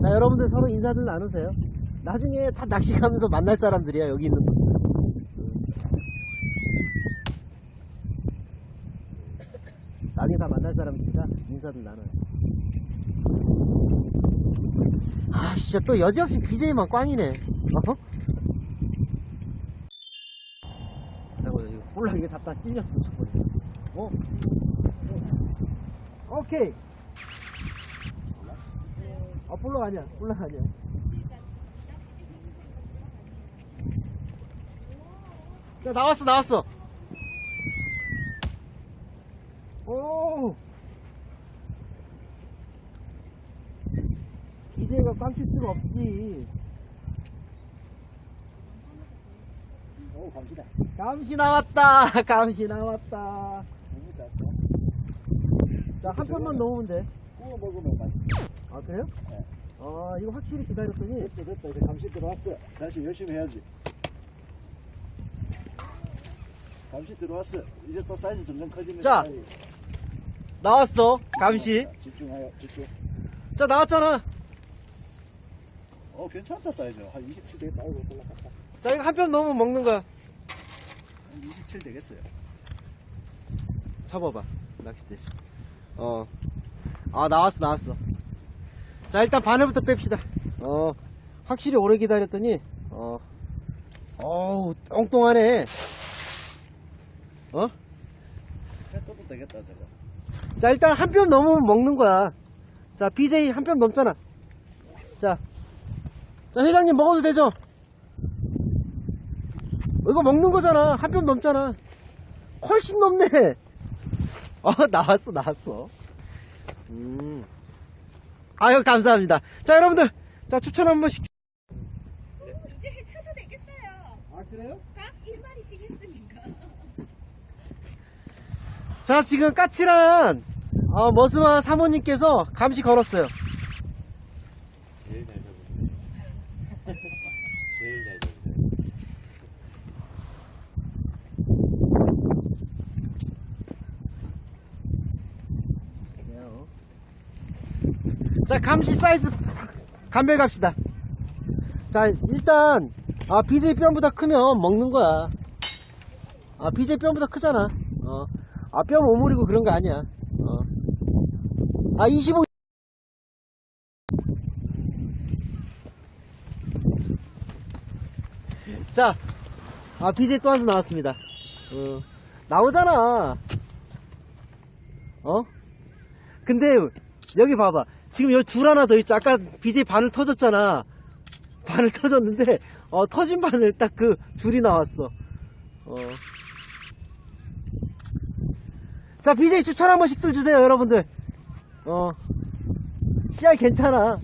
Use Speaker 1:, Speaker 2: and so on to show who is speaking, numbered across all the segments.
Speaker 1: 자, 여러분들 서로 인사들 나누세요. 나중에 다 낚시 가면서 만날 사람들이야, 여기 있는 분. 나중에 다 만날 사람들이니까 인사들 나눠요. 아, 진짜 또 여지없이 BJ만 꽝이네. 어? 몰라 이거 잡다 찔렸어 저번에. 어? 어. 오케이. 아 볼락 아니야 볼락 아니야. 자 나왔어 나왔어. 오. BJ가 꽝칠 수가 없지.
Speaker 2: 오, 감시다.
Speaker 1: 감시 나왔다. 감시 나왔다. 자, 한 편만 넣으면 돼.
Speaker 2: 구워 먹으면 맛있어.
Speaker 1: 아, 그래요?
Speaker 2: 네.
Speaker 1: 아, 이거 확실히 기다렸더니.
Speaker 2: 됐다, 됐다. 이제 감시 들어왔어. 다시 열심히 해야지. 감시 들어왔어. 이제 또 사이즈 점점 커지면
Speaker 1: 자. 나왔어. 감시.
Speaker 2: 집중하여, 집중.
Speaker 1: 자, 나왔잖아.
Speaker 2: 어, 괜찮다, 사이즈. 한 27 되겠다. 아이고, 올라갔다.
Speaker 1: 자, 이거 한 편 넣으면 먹는 거야.
Speaker 2: 한 27 되겠어요.
Speaker 1: 잡아봐. 낚싯대. 어. 아, 나왔어, 나왔어. 자, 일단 바늘부터 뺍시다. 어. 확실히 오래 기다렸더니, 어. 어우, 엉뚱하네. 어?
Speaker 2: 해떠도 되겠다, 저거.
Speaker 1: 자, 일단 한 뼘 넘으면 먹는 거야. 자, BJ 한 뼘 넘잖아. 자. 자, 회장님 먹어도 되죠? 이거 먹는 거잖아. 한 뼘 넘잖아. 훨씬 넘네. 어, 나왔어, 나왔어. 음. 아유, 감사합니다. 자, 여러분들. 자, 추천 한 번씩.
Speaker 3: 이제 해쳐도 되겠어요.
Speaker 1: 아, 그래요?
Speaker 3: 딱 1마리씩 했으니까.
Speaker 1: 자, 지금 까칠한, 어, 머스마 사모님께서 감시 걸었어요.
Speaker 4: 제일 잘 잡으시네. 제일 잘 잡으시네.
Speaker 1: 자, 감시 사이즈 감별 갑시다. 자, 일단 아, BJ 뺨보다 크면 먹는 거야. 아, BJ 뺨보다 크잖아. 어. 아, 뺨 오므리고 그런 거 아니야. 어. 아, 25 자, 아, BJ 또 한 수 나왔습니다. 어. 나오잖아. 어? 근데 여기 봐봐. 지금 여기 둘 하나 더 있죠. 아까 BJ 바늘 터졌잖아. 바늘 터졌는데 어, 터진 바늘 딱그 줄이 나왔어. 어. 자 BJ 추천 한 번씩들 주세요 여러분들. 어. CR 괜찮아.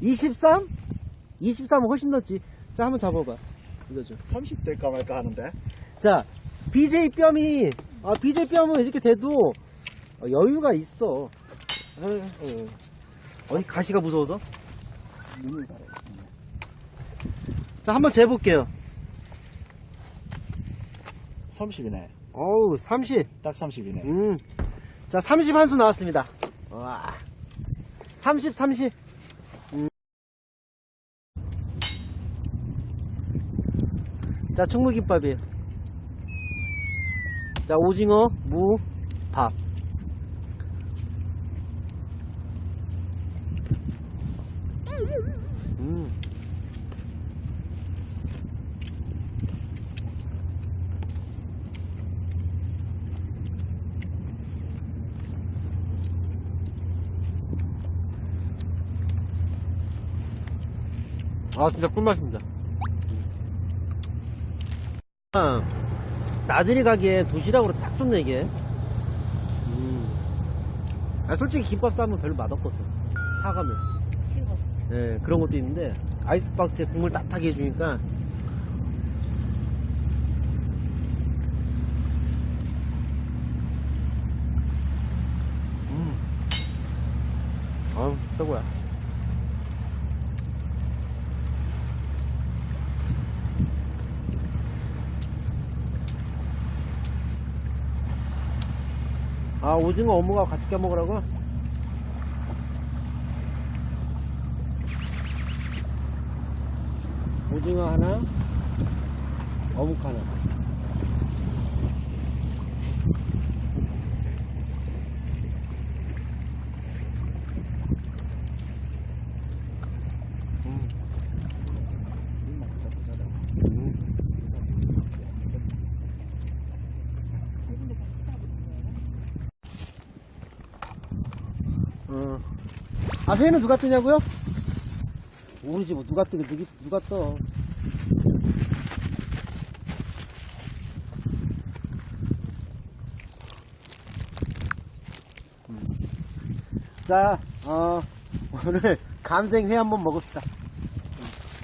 Speaker 1: 23? 23은 훨씬 넣었지. 자 한번 잡아봐. 이거 좀.
Speaker 2: 30 될까 말까 하는데.
Speaker 1: 자, BJ 뺨이, 아, BJ 뺨은 이렇게 돼도 어, 여유가 있어. 어. 어디 가시가 무서워서?
Speaker 2: 눈을 가려.
Speaker 1: 자, 한번 재볼게요.
Speaker 2: 30이네.
Speaker 1: 어우, 30.
Speaker 2: 딱 30이네.
Speaker 1: 음. 자, 30 한 수 나왔습니다. 와. 30, 30. 음. 자, 충무김밥이에요. 자, 오징어, 무, 밥. 음. 아 진짜 꿀맛입니다 아, 나들이 가기에 도시락으로 딱 좋네 이게 음. 아, 솔직히 김밥 싸면 별로 맛없거든 사가면
Speaker 3: 싱거워.
Speaker 1: 예, 그런 것도 있는데 아이스박스에 국물 따뜻하게 해주니까 음. 아우 최고야 아, 오징어 어묵하고 같이 껴 먹으라고? 오징어 하나, 어묵 하나. 음. 어. 아, 회는 누가 뜨냐고요? 모르지, 뭐, 누가 뜨게, 누기, 누가 떠. 음. 자, 어, 오늘 감생회 한번 먹읍시다.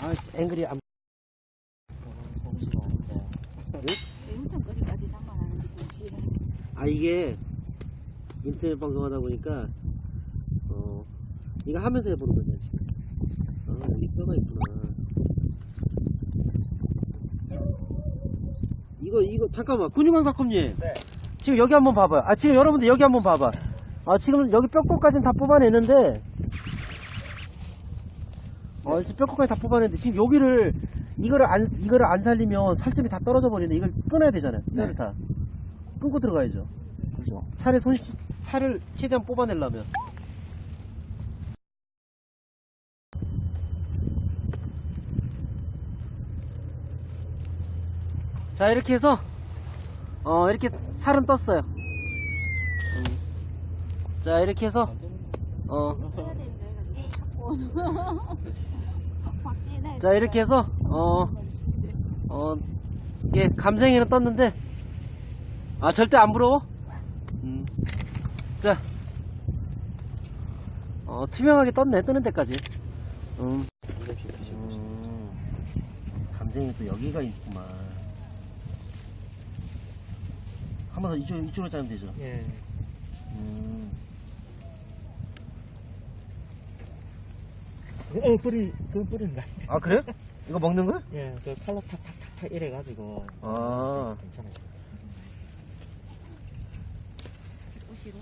Speaker 1: 아, 앵글이 안.
Speaker 3: 매운탕거리까지 장만하는 게 좋지.
Speaker 1: 아 이게 인터넷 방송하다 보니까 어 이거 하면서 해보는 거냐 지금 아 여기 뼈가 있구나. 이거 이거 잠깐만. 근육왕사컴님.
Speaker 2: 네.
Speaker 1: 지금 여기 한번 봐봐요. 아 지금 여러분들 여기 한번 봐봐 아 지금 여기 뼈골까지는 다 뽑아내는데. 어 지금 뼈골까지 다 뽑아내는데 지금 여기를 이거를 안 이거를 안 살리면 살점이 다 떨어져 버리는데 이걸 끊어야 되잖아요. 뼈를
Speaker 2: 네.
Speaker 1: 다. 끊고 들어가야죠.
Speaker 2: 그죠.
Speaker 1: 살의 손 살을 최대한 뽑아내려면 자 이렇게 해서 어 이렇게 살은 떴어요 음. 자 이렇게 해서 어.
Speaker 3: 자
Speaker 1: 이렇게 해서 어, 어 이게 감생이는 떴는데 아 절대 안 부러워 음. 자 어, 투명하게 떴네 뜨는 데까지 음. 음. 감생이 또 여기가 있구만 한 번 더 이쪽, 이쪽으로 짜면 되죠
Speaker 4: 예.
Speaker 1: 음.
Speaker 4: 어, 뿌리, 그 아니에요?
Speaker 1: 아 그래요? 이거 먹는 거야?
Speaker 4: 예, 저 칼로 탁탁탁탁 이래가지고.
Speaker 1: 아.
Speaker 4: 괜찮아요.
Speaker 3: 옷이로.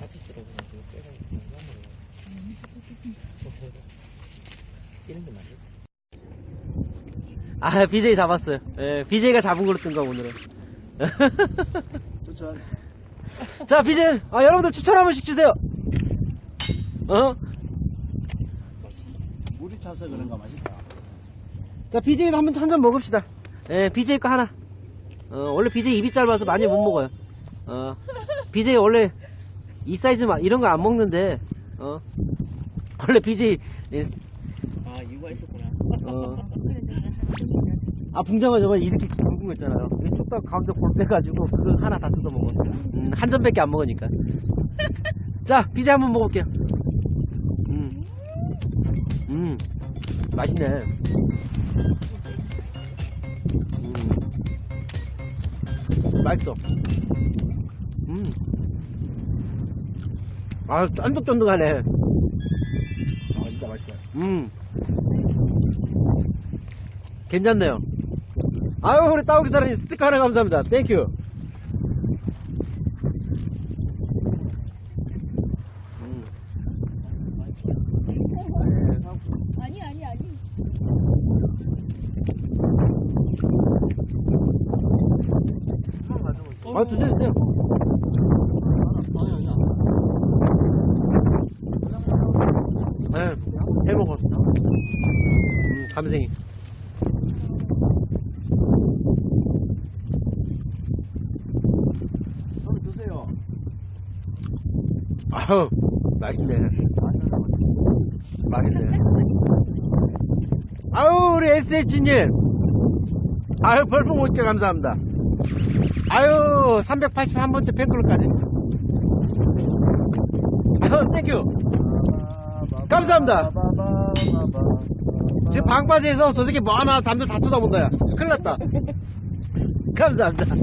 Speaker 4: 같이 쓰러 그냥 빼가 있는 거? 이런 게 맞아요?
Speaker 1: 아 BJ 잡았어요 예, BJ가 잡은 걸로 뜬 거 오늘은
Speaker 2: 추천.
Speaker 1: 자, BJ, 아, 여러분들 추천 한 번씩 주세요. 어?
Speaker 2: 물이 차서 그런가 맛있다.
Speaker 1: 자, BJ도 한번 한 잔 먹읍시다. 예, BJ 거 하나. 어, 원래 BJ 입이 짧아서 많이 못 먹어요. 어, BJ 원래 이 사이즈 막 이런 거 안 먹는데, 어, 원래 BJ, 예,
Speaker 4: 아, 이유가 있었구나.
Speaker 1: 어, 아, 붕장어 저번에 이렇게 굵은 거 있잖아요. 쭉다 가운데 볼 빼가지고 그거 하나 다 뜯어 먹어. 음, 한 점밖에 안 먹으니까. 자, BJ 한번 먹어볼게요. 음, 음, 맛있네. 음, 맛있어. 음, 아, 쫀득쫀득하네.
Speaker 2: 아, 진짜 맛있어요.
Speaker 1: 음. 괜찮네요. 아유, 우리 따오기 사장님 스티커 하나 감사합니다. 땡큐. 음.
Speaker 3: 아니 아니 아니.
Speaker 1: 아, 드셔주세요. 네, 해먹었어. 음, 감생이.
Speaker 2: 좀 드세요.
Speaker 1: 아우, 맛있네. 맛있네. 아유, 우리 SH님. 아유, 별풍 5개 감사합니다. 아유, 381번째 팬클럽까지. 아유, 땡큐. 감사합니다. 지금 방바지에서 저 새끼 뭐 하나 담배 다 쳐다본다, 야. 큰일 났다. 감사합니다.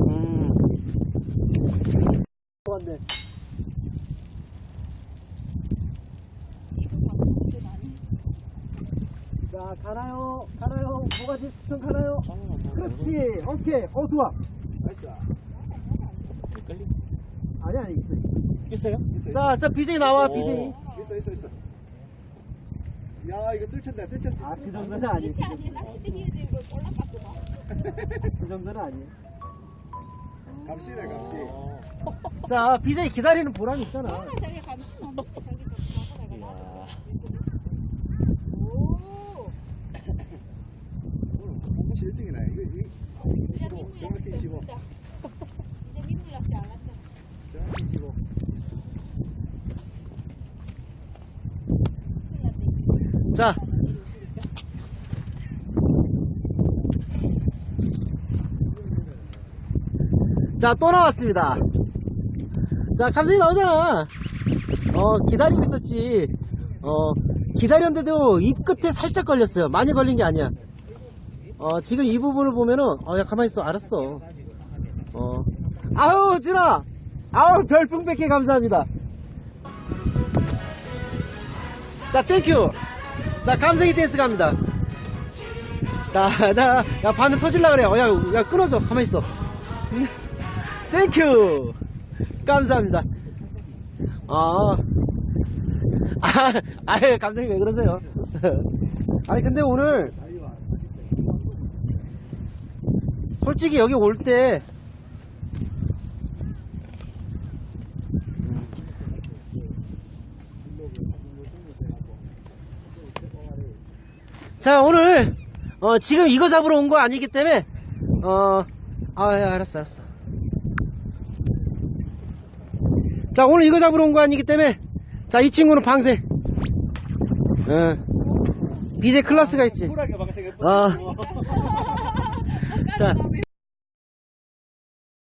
Speaker 1: 음. 좋았 네.
Speaker 2: 자,
Speaker 1: 자, 가나요? 가나요? 뭐가 지 수천 가나요? 그렇지. 오케이. 어, 좋아.
Speaker 2: 나이스.
Speaker 4: 끌리?
Speaker 1: 아니, 아니. 있어.
Speaker 4: 있어요?
Speaker 2: 있어, 있어.
Speaker 1: 자, 자, BJ 나와,
Speaker 4: 오.
Speaker 1: BJ.
Speaker 2: 있어, 있어, 있어. 야, 이거 뚫쳤네, 뚫쳤지.
Speaker 1: 아, 그 정도는 아니에요. 그 정도는 아니에요.
Speaker 2: 감시네, 감시.
Speaker 4: 어.
Speaker 1: 자, BJ 기다리는 보람이 있잖아.
Speaker 3: 나는 저기 감시만 먹고 저기 좀
Speaker 4: 이야.
Speaker 3: 오.
Speaker 2: 혹시 1등이네. 이거, 이거,
Speaker 3: 이제
Speaker 2: 치고,
Speaker 3: 민물
Speaker 2: 정확히
Speaker 3: 낚시
Speaker 2: 치고,
Speaker 3: 됐다. 이제 민물 낚시 안 한다.
Speaker 2: 정확히 치고.
Speaker 1: 자, 자, 또 나왔습니다. 자, 감성이 나오잖아. 어, 기다리고 있었지. 어, 기다렸는데도 입 끝에 살짝 걸렸어요. 많이 걸린 게 아니야. 어, 지금 이 부분을 보면은, 어, 야, 가만히 있어. 알았어. 어. 아우, 준아! 아우, 별풍 100개 감사합니다. 자, 땡큐! 자, 감성이 댄스 갑니다. 자, 자, 야, 반응 터질라 그래. 어, 야, 야, 끊어줘. 가만히 있어. 땡큐! 감사합니다. 아, 아, 아유, 감독님 왜 그러세요? 아니, 근데 오늘, 솔직히 여기 올 때, 자, 오늘, 어, 지금 이거 잡으러 온 거 아니기 때문에, 어, 아, 야, 알았어, 알았어. 자, 오늘 이거 잡으러 온 거 아니기 때문에, 자, 이 친구는 방생. 어, BJ 클라스가 있지. 아. 자,